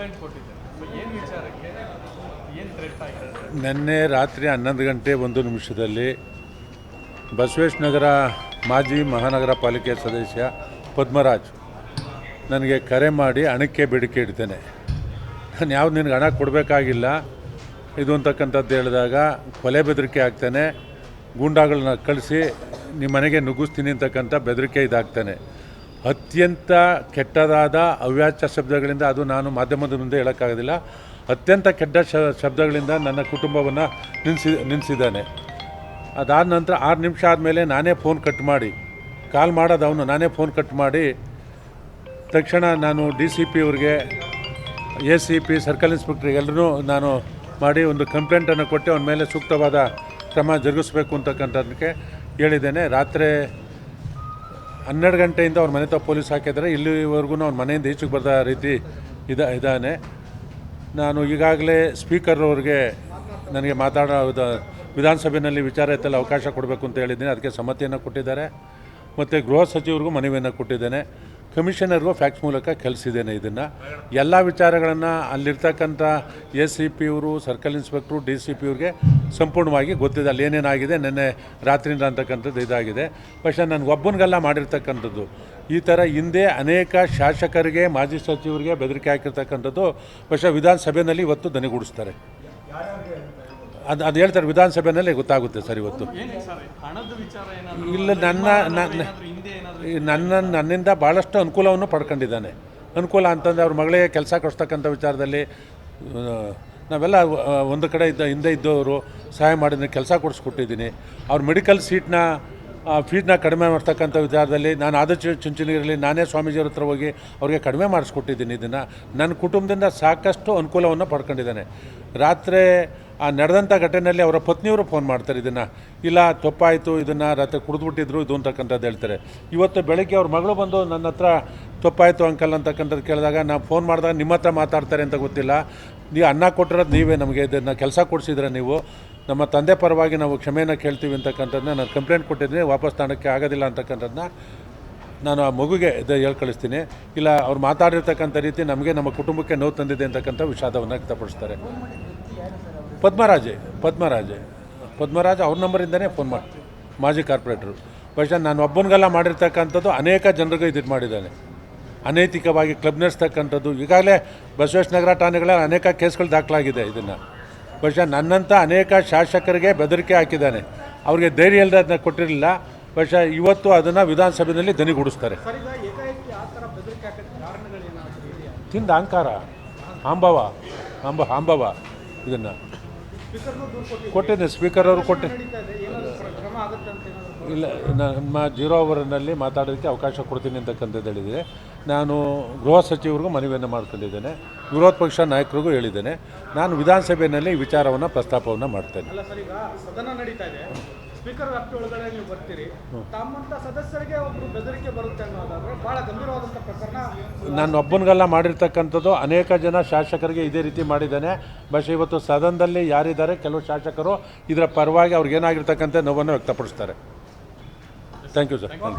Complaint ನಿನ್ನೆ ರಾತ್ರಿ ಹನ್ನೊಂದು ಗಂಟೆ ಒಂದು ನಿಮಿಷದಲ್ಲಿ ಬಸವೇಶ್ ನಗರ ಮಾಜಿ ಮಹಾನಗರ ಪಾಲಿಕೆ ಸದಸ್ಯ ಪದ್ಮರಾಜ್ ನನಗೆ ಕರೆ ಮಾಡಿ ಹಣಕ್ಕೆ ಬೇಡಿಕೆ ಇಡ್ತೇನೆ. ನಾನು ಯಾವ್ದು ನಿನಗೆ ಹಣ ಕೊಡಬೇಕಾಗಿಲ್ಲ. ಇದು ಅಂತಕ್ಕಂಥದ್ದು ಹೇಳಿದಾಗ ಕೊಲೆ ಬೆದರಿಕೆ ಆಗ್ತಾನೆ. ಗೂಂಡಾಗಳನ್ನ ಕಳಿಸಿ ನಿಮ್ಮ ಮನೆಗೆ ನುಗ್ಗಿಸ್ತೀನಿ ಅಂತಕ್ಕಂಥ ಬೆದರಿಕೆ ಇದಾಗ್ತಾನೆ. ಅತ್ಯಂತ ಕೆಟ್ಟದಾದ ಅವ್ಯಾಚ ಶಬ್ದಗಳಿಂದ ಅದು ನಾನು ಮಾಧ್ಯಮದ ಮುಂದೆ ಹೇಳೋಕ್ಕಾಗೋದಿಲ್ಲ. ಅತ್ಯಂತ ಕೆಟ್ಟ ಶಬ್ದಗಳಿಂದ ನನ್ನ ಕುಟುಂಬವನ್ನು ನಿಲ್ಲಿಸಿ ನಿಲ್ಲಿಸಿದ್ದಾನೆ ಅದಾದ ನಂತರ ಆರು ನಿಮಿಷ ಆದಮೇಲೆ ನಾನೇ ಫೋನ್ ಕಟ್ ಮಾಡಿ, ಕಾಲ್ ಮಾಡೋದು ಅವನು ನಾನೇ ಫೋನ್ ಕಟ್ ಮಾಡಿ, ತಕ್ಷಣ ನಾನು ಡಿ ಸಿ ಪಿ ಅವ್ರಿಗೆ, ಎ ಸಿ ಪಿ, ಸರ್ಕಲ್ ಇನ್ಸ್ಪೆಕ್ಟ್ರಿಗೆ ಎಲ್ಲರೂ ನಾನು ಮಾಡಿ ಒಂದು ಕಂಪ್ಲೇಂಟನ್ನು ಕೊಟ್ಟು ಅವನ ಮೇಲೆ ಸೂಕ್ತವಾದ ಕ್ರಮ ಜರುಗಿಸ್ಬೇಕು ಅಂತಕ್ಕಂಥದ್ದಕ್ಕೆ ಹೇಳಿದ್ದೇನೆ. ರಾತ್ರಿ ಹನ್ನೆರಡು ಗಂಟೆಯಿಂದ ಅವ್ರ ಮನೆ ತಾವು ಪೊಲೀಸ್ ಹಾಕಿದ್ದಾರೆ. ಇಲ್ಲಿವರೆಗೂ ಅವ್ರ ಮನೆಯಿಂದ ಈಚೆಗೆ ಬರ್ದ ರೀತಿ ಇದ ಇದ್ದಾನೆ ನಾನು ಈಗಾಗಲೇ ಸ್ಪೀಕರ್ ಅವ್ರಿಗೆ ನನಗೆ ಮಾತಾಡೋ ವಿಧಾನಸಭೆಯಲ್ಲಿ ವಿಚಾರ ಎತ್ತಲು ಅವಕಾಶ ಕೊಡಬೇಕು ಅಂತ ಹೇಳಿದ್ದೀನಿ. ಅದಕ್ಕೆ ಸಮ್ಮತಿಯನ್ನು ಕೊಟ್ಟಿದ್ದಾರೆ. ಮತ್ತು ಗೃಹ ಸಚಿವರಿಗೂ ಮನವಿಯನ್ನು ಕೊಟ್ಟಿದ್ದೇನೆ. ಕಮಿಷನರ್ಗೂ ಫ್ಯಾಕ್ಸ್ ಮೂಲಕ ಕಲಿಸಿದ್ದೇನೆ ಇದನ್ನು. ಎಲ್ಲ ವಿಚಾರಗಳನ್ನು ಅಲ್ಲಿರ್ತಕ್ಕಂಥ ಎ ಸಿ ಪಿ ಇವರು circle inspector D C P ಇವ್ರಿಗೆ ಸಂಪೂರ್ಣವಾಗಿ ಗೊತ್ತಿದೆ. ಅಲ್ಲಿ ಏನೇನಾಗಿದೆ ನಿನ್ನೆ ರಾತ್ರಿಯಿಂದ ಅಂತಕ್ಕಂಥದ್ದು ಇದಾಗಿದೆ. ಪಕ್ಷೆ ನನಗೆ ಒಬ್ಬನಿಗೆಲ್ಲ ಮಾಡಿರ್ತಕ್ಕಂಥದ್ದು. ಈ ಥರ ಹಿಂದೆ ಅನೇಕ ಶಾಸಕರಿಗೆ, ಮಾಜಿ ಸಚಿವರಿಗೆ ಬೆದರಿಕೆ ಹಾಕಿರ್ತಕ್ಕಂಥದ್ದು ಪಕ್ಷ ವಿಧಾನಸಭೆಯಲ್ಲಿ ಇವತ್ತು ದನಿಗೂಡಿಸ್ತಾರೆ. ಅದು ಅದು ಹೇಳ್ತಾರೆ ವಿಧಾನಸಭೆಯಲ್ಲಿ ಗೊತ್ತಾಗುತ್ತೆ ಸರ್ ಇವತ್ತು. ಇಲ್ಲ ನನ್ನ ನನ್ನ ನನ್ನಿಂದ ಭಾಳಷ್ಟು ಅನುಕೂಲವನ್ನು ಪಡ್ಕೊಂಡಿದ್ದಾನೆ. ಅನುಕೂಲ ಅಂತಂದರೆ ಅವ್ರ ಮಗಳಿಗೆ ಕೆಲಸ ಕೊಡಿಸ್ತಕ್ಕಂಥ ವಿಚಾರದಲ್ಲಿ ನಾವೆಲ್ಲ ಒಂದು ಕಡೆ ಇದ್ದ ಹಿಂದೆ ಇದ್ದವರು ಸಹಾಯ ಮಾಡಿದ್ದೀನಿ ಕೆಲಸ ಕೊಡಿಸ್ಕೊಟ್ಟಿದ್ದೀನಿ. ಅವ್ರ ಮೆಡಿಕಲ್ ಸೀಟ್ನ ಫೀಟ್ನ ಕಡಿಮೆ ಮಾಡ್ತಕ್ಕಂಥ ವಿಚಾರದಲ್ಲಿ ನಾನು ಆದಷ್ಟು ಚು ಚುಂಚನಗಿರಿಯಲ್ಲಿ ನಾನೇ ಸ್ವಾಮೀಜಿಯವ್ರ ಹತ್ರ ಹೋಗಿ ಅವ್ರಿಗೆ ಕಡಿಮೆ ಮಾಡಿಸ್ಕೊಟ್ಟಿದ್ದೀನಿ ಇದನ್ನು. ನನ್ನ ಕುಟುಂಬದಿಂದ ಸಾಕಷ್ಟು ಅನುಕೂಲವನ್ನು ಪಡ್ಕೊಂಡಿದ್ದಾನೆ. ರಾತ್ರಿ ಆ ನಡೆದಂಥ ಘಟನೆಯಲ್ಲಿ ಅವರ ಪತ್ನಿಯವರು ಫೋನ್ ಮಾಡ್ತಾರೆ, ಇದನ್ನು, ಇಲ್ಲ, ತಪ್ಪಾಯಿತು, ಇದನ್ನು ರಾತ್ರಿ ಕುಡಿದ್ಬಿಟ್ಟಿದ್ರು, ಇದು ಅಂತಕ್ಕಂಥದ್ದು ಹೇಳ್ತಾರೆ. ಇವತ್ತು ಬೆಳಗ್ಗೆ ಅವ್ರ ಮಗಳು ಬಂದು ನನ್ನ ಹತ್ರ, ತಪ್ಪಾಯಿತು ಅಂಕಲ್ ಅಂತಕ್ಕಂಥದ್ದು ಕೇಳಿದಾಗ ನಾನು ಫೋನ್ ಮಾಡಿದಾಗ ನಿಮ್ಮ ಹತ್ರ ಮಾತಾಡ್ತಾರೆ ಅಂತ ಗೊತ್ತಿಲ್ಲ. ನೀವು ಅನ್ನ ಕೊಟ್ಟಿರೋದು ನೀವೇ ನಮಗೆ, ಇದನ್ನು ಕೆಲಸ ಕೊಡಿಸಿದ್ರೆ ನೀವು. ನಮ್ಮ ತಂದೆ ಪರವಾಗಿ ನಾವು ಕ್ಷಮೆಯನ್ನು ಕೇಳ್ತೀವಿ ಅಂತಕ್ಕಂಥದ್ದನ್ನ ನಾನು ಕಂಪ್ಲೇಂಟ್ ಕೊಟ್ಟಿದ್ದೀನಿ ವಾಪಸ್ ತಾಣಕ್ಕೆ ಆಗೋದಿಲ್ಲ ಅಂತಕ್ಕಂಥದ್ದನ್ನ ನಾನು ಆ ಮಗುಗೆ ಇದು ಹೇಳಿ ಕಳಿಸ್ತೀನಿ. ಇಲ್ಲ, ಅವ್ರು ಮಾತಾಡಿರ್ತಕ್ಕಂಥ ರೀತಿ ನಮಗೆ ನಮ್ಮ ಕುಟುಂಬಕ್ಕೆ ನೋವು ತಂದಿದೆ ಅಂತಕ್ಕಂಥ ವಿಷಾದವನ್ನು ವ್ಯಕ್ತಪಡಿಸ್ತಾರೆ. ಪದ್ಮರಾಜೆ ಪದ್ಮರಾಜೆ, ಪದ್ಮರಾಜ ಅವ್ರ ನಂಬರಿಂದನೇ ಫೋನ್ ಮಾಡಿ ಮಾಜಿ ಕಾರ್ಪೊರೇಟ್ರು. ಬಹುಶಃ ನಾನು ಒಬ್ಬನಿಗೆಲ್ಲ ಮಾಡಿರ್ತಕ್ಕಂಥದ್ದು ಅನೇಕ ಜನರಿಗೂ ಇದು ಮಾಡಿದ್ದಾನೆ. ಅನೈತಿಕವಾಗಿ ಕ್ಲಬ್ ನಡೆಸ್ತಕ್ಕಂಥದ್ದು. ಈಗಾಗಲೇ ಬಸವೇಶ್ವನಗರ ಠಾಣೆಗಳ ಅನೇಕ ಕೇಸ್ಗಳು ದಾಖಲಾಗಿದೆ ಇದನ್ನು. ಬಹುಶಃ ನನ್ನಂಥ ಅನೇಕ ಶಾಸಕರಿಗೆ ಬೆದರಿಕೆ ಹಾಕಿದ್ದಾನೆ. ಅವರಿಗೆ ಧೈರ್ಯ ಇಲ್ಲದೆ ಅದನ್ನ ಕೊಟ್ಟಿರಲಿಲ್ಲ. ಬಹುಶಃ ಇವತ್ತು ಅದನ್ನು ವಿಧಾನಸಭೆಯಲ್ಲಿ ದನಿಗೂಡಿಸ್ತಾರೆ. ತಿಂದ ಅಹಂಕಾರ ಅಂಬವ ಅಂಬ ಅಂಬವ ಇದನ್ನು. ಕೊಟ್ಟಿದ್ದೆ ಸ್ಪೀಕರ್ ಅವರು ಕೊಟ್ಟೆ ಇಲ್ಲ ನಮ್ಮ ಜೀರೋ ಅವರ್ನಲ್ಲಿ ಮಾತಾಡೋದಕ್ಕೆ ಅವಕಾಶ ಕೊಡ್ತೀನಿ ಅಂತಕ್ಕಂಥದ್ದು ಹೇಳಿದರೆ ನಾನು ಗೃಹ ಸಚಿವರಿಗೂ ಮನವಿಯನ್ನು ಮಾಡ್ಕೊಂಡಿದ್ದೇನೆ. ವಿರೋಧ ಪಕ್ಷ ನಾಯಕರಿಗೂ ಹೇಳಿದ್ದೇನೆ. ನಾನು ವಿಧಾನಸಭೆಯಲ್ಲಿ ವಿಚಾರವನ್ನು ಪ್ರಸ್ತಾಪವನ್ನು ಮಾಡ್ತೇನೆ. ಸ್ಪೀಕರ್ ವ್ಯಾಪ್ತಿ ಒಳಗಡೆ ನೀವು ಬರ್ತೀರಿ ತಮ್ಮಂತ ಸದಸ್ಯರಿಗೆ ಒಬ್ರು ಬೆದರಿಕೆ ಬರುತ್ತೆ ಅನ್ನೋದಾದ್ರೆ ಬಹಳ ಗಂಭೀರವಾದಂತ ಪ್ರಕರಣ ನನ್ನೊಬ್ಬನಿಗೆಲ್ಲ ಮಾಡಿರ್ತಕ್ಕಂಥದ್ದು ಅನೇಕ ಜನ ಶಾಸಕರಿಗೆ ಇದೇ ರೀತಿ ಮಾಡಿದ್ದಾನೆ. ಬಟ್ ಇವತ್ತು ಸದನದಲ್ಲಿ ಯಾರಿದ್ದಾರೆ ಕೆಲವು ಶಾಸಕರು ಇದರ ಪರವಾಗಿ ಅವ್ರಿಗೇನಾಗಿರ್ತಕ್ಕಂಥ ನೋವನ್ನು ವ್ಯಕ್ತಪಡಿಸ್ತಾರೆ. Thank you sir